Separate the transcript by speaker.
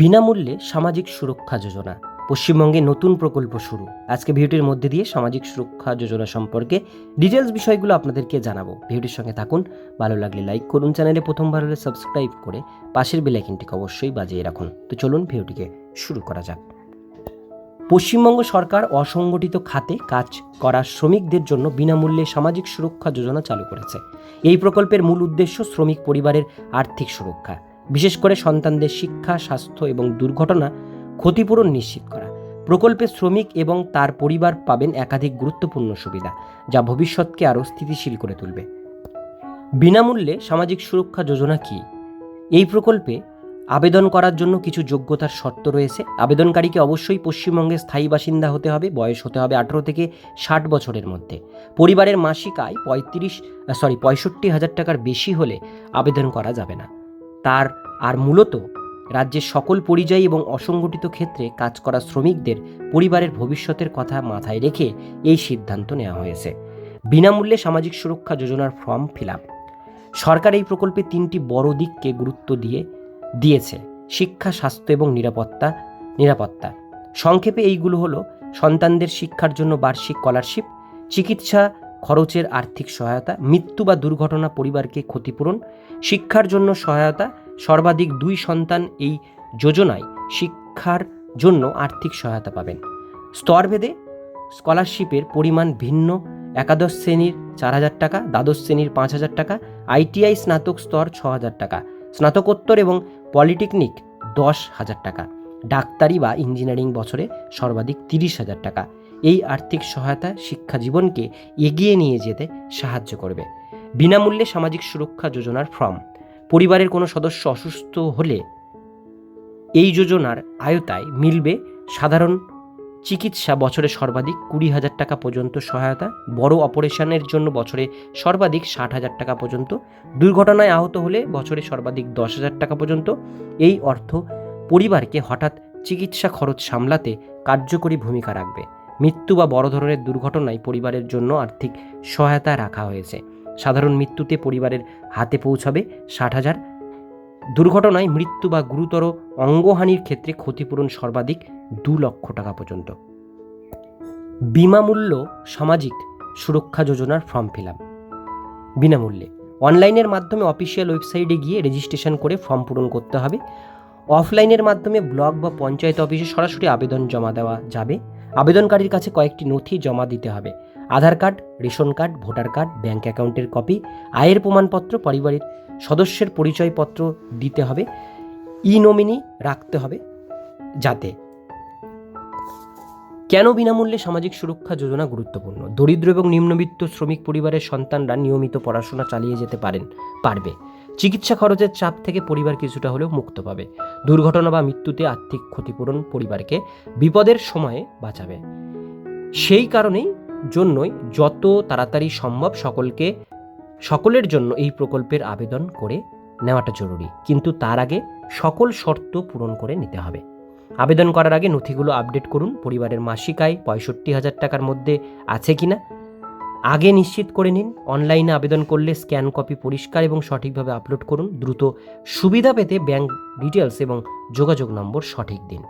Speaker 1: বিনামূল্যে সামাজিক সুরক্ষা যোজনা। পশ্চিমবঙ্গে নতুন প্রকল্প শুরু। আজকে ভিডিওটির মধ্যে দিয়ে সামাজিক সুরক্ষা যোজনা সম্পর্কে ডিটেলস বিষয়গুলো আপনাদেরকে জানাব। ভিডিওটির সঙ্গে থাকুন, ভালো লাগলে লাইক করুন, চ্যানেলে প্রথমবার হলে সাবস্ক্রাইব করে পাশের বেলাইকিনটিকে অবশ্যই বাজিয়ে রাখুন। তো চলুন ভিডিওটিকে শুরু করা যাক। পশ্চিমবঙ্গ সরকার অসংগঠিত খাতে কাজ করা শ্রমিকদের জন্য বিনামূল্যে সামাজিক সুরক্ষা যোজনা চালু করেছে। এই প্রকল্পের মূল উদ্দেশ্য শ্রমিক পরিবারের আর্থিক সুরক্ষা। বিশেষ করে সন্তানদের শিক্ষা, স্বাস্থ্য এবং দুর্ঘটনা ক্ষতিপূরণ নিশ্চিত করা। প্রকল্পে শ্রমিক এবং তার পরিবার পাবেন একাধিক গুরুত্বপূর্ণ সুবিধা, যা ভবিষ্যৎকে আরও স্থিতিশীল করে তুলবে। বিনামূল্যে সামাজিক সুরক্ষা যোজনা কি? এই প্রকল্পে আবেদন করার জন্য কিছু যোগ্যতার শর্ত রয়েছে। আবেদনকারীকে অবশ্যই পশ্চিমবঙ্গের স্থায়ী বাসিন্দা হতে হবে, বয়স হতে হবে আঠেরো থেকে ষাট বছরের মধ্যে। পরিবারের মাসিক আয় পঁয়ত্রিশ সরি পঁয়ষট্টি হাজার টাকার বেশি হলে আবেদন করা যাবে না। তার আর মূলত রাজ্যের সকল পরিযায়ী এবং অসংগঠিত ক্ষেত্রে কাজ করা শ্রমিকদের পরিবারের ভবিষ্যতের কথা মাথায় রেখে এই সিদ্ধান্ত নেওয়া হয়েছে। বিনামূল্যে সামাজিক সুরক্ষা যোজনার ফর্ম ফিল আপ সরকার এই প্রকল্পে তিনটি বড় দিককে গুরুত্ব দিয়ে, দিয়েছে। শিক্ষা, স্বাস্থ্য এবং নিরাপত্তা নিরাপত্তা। সংক্ষেপে এইগুলো হলো সন্তানদের শিক্ষার জন্য বার্ষিক স্কলারশিপ, চিকিৎসা খরচের আর্থিক সহায়তা, মৃত্যু বা দুর্ঘটনা পরিবারকে ক্ষতিপূরণ, শিক্ষার জন্য সহায়তা, সর্বাধিক দুই সন্তান এই যোজনায় শিক্ষার জন্য আর্থিক সহায়তা পাবেন। স্তরভেদে স্কলারশিপের পরিমাণ ভিন্ন, একাদশ শ্রেণির চার হাজার টাকা, দ্বাদশ শ্রেণির পাঁচ হাজার টাকা, আইটিআই স্নাতক স্তর ছ হাজার টাকা, স্নাতকোত্তর এবং পলিটেকনিক দশ হাজার টাকা, ডাক্তারি বা ইঞ্জিনিয়ারিং বছরে সর্বাধিক তিরিশ হাজার টাকা এই আর্থিক সহায়তা শিক্ষা জীবনকে এগিয়ে নিয়ে যেতে সাহায্য করবে। বিনামূল্যে সামাজিক সুরক্ষা যোজনার ফর্ম। পরিবারের কোনো সদস্য অসুস্থ হলে এই যোজনার আয়তায় মিলবে সাধারণ চিকিৎসা বছরে সর্বাধিক কুড়ি হাজার টাকা পর্যন্ত সহায়তা, বড় অপারেশনের জন্য বছরে সর্বাধিক ষাট হাজার টাকা পর্যন্ত, দুর্ঘটনায় আহত হলে বছরে সর্বাধিক দশ হাজার টাকা পর্যন্ত। এই অর্থ পরিবারকে হঠাৎ চিকিৎসা খরচ সামলাতে কার্যকরী ভূমিকা রাখবে। মৃত্যু বা বড় ধরনের দুর্ঘটনায় পরিবারের জন্য আর্থিক সহায়তা রাখা হয়েছে। সাধারণ মৃত্যুতে পরিবারের হাতে পৌঁছাবে ষাট হাজার। দুর্ঘটনায় মৃত্যু বা গুরুতর অঙ্গহানির ক্ষেত্রে ক্ষতিপূরণ সর্বাধিক দু লক্ষ টাকা পর্যন্ত। বিনামূল্য সামাজিক সুরক্ষা যোজনার ফর্ম ফিল আপ বিনামূল্যে। অনলাইনের মাধ্যমে অফিসিয়াল ওয়েবসাইটে গিয়ে রেজিস্ট্রেশন করে ফর্ম পূরণ করতে হবে। অফলাইনের মাধ্যমে ব্লক বা পঞ্চায়েত অফিসে সরাসরি আবেদন জমা দেওয়া যাবে। আবেদনকারীর কাছে কয়েকটি নথি জমা দিতে হবে। Aadhaar card, ration card, voter card, bank অ্যাকাউন্টের কপি, আয়ের প্রমাণপত্র পারিবারিক সদস্যের পরিচয়পত্র দিতে হবে ই নমিনি রাখতে হবে যাতে কেন বিনামূল্যে সামাজিক সুরক্ষা যোজনা গুরুত্বপূর্ণ? দরিদ্র এবং নিম্নবিত্ত শ্রমিক পরিবারের সন্তানরা নিয়মিত পড়াশোনা চালিয়ে যেতে পারেন, পারবে। চিকিৎসা খরচের চাপ থেকে পরিবার কিছুটা হলেও মুক্ত পাবে। দুর্ঘটনা বা মৃত্যুতে আর্থিক ক্ষতিপূরণ পরিবারকে বিপদের সময়ে বাঁচাবে। সেই কারণেই জন্যই যত তাড়াতাড়ি সম্ভব সকলকে, সকলের জন্য এই প্রকল্পের আবেদন করে নেওয়াটা জরুরি। কিন্তু তার আগে সকল শর্ত পূরণ করে নিতে হবে। আবেদন করার আগে নথিগুলো আপডেট করুন। পরিবারের মাসিক আয় পঁয়ষট্টি হাজার টাকার মধ্যে আছে কিনা? আগে নিশ্চিত করে নিন, অনলাইনে আবেদন করলে স্ক্যান কপি পরিষ্কার এবং সঠিকভাবে আপলোড করুন, দ্রুত সুবিধা পেতে ব্যাংক ডিটেলস এবং যোগাযোগ নম্বর সঠিক দিন।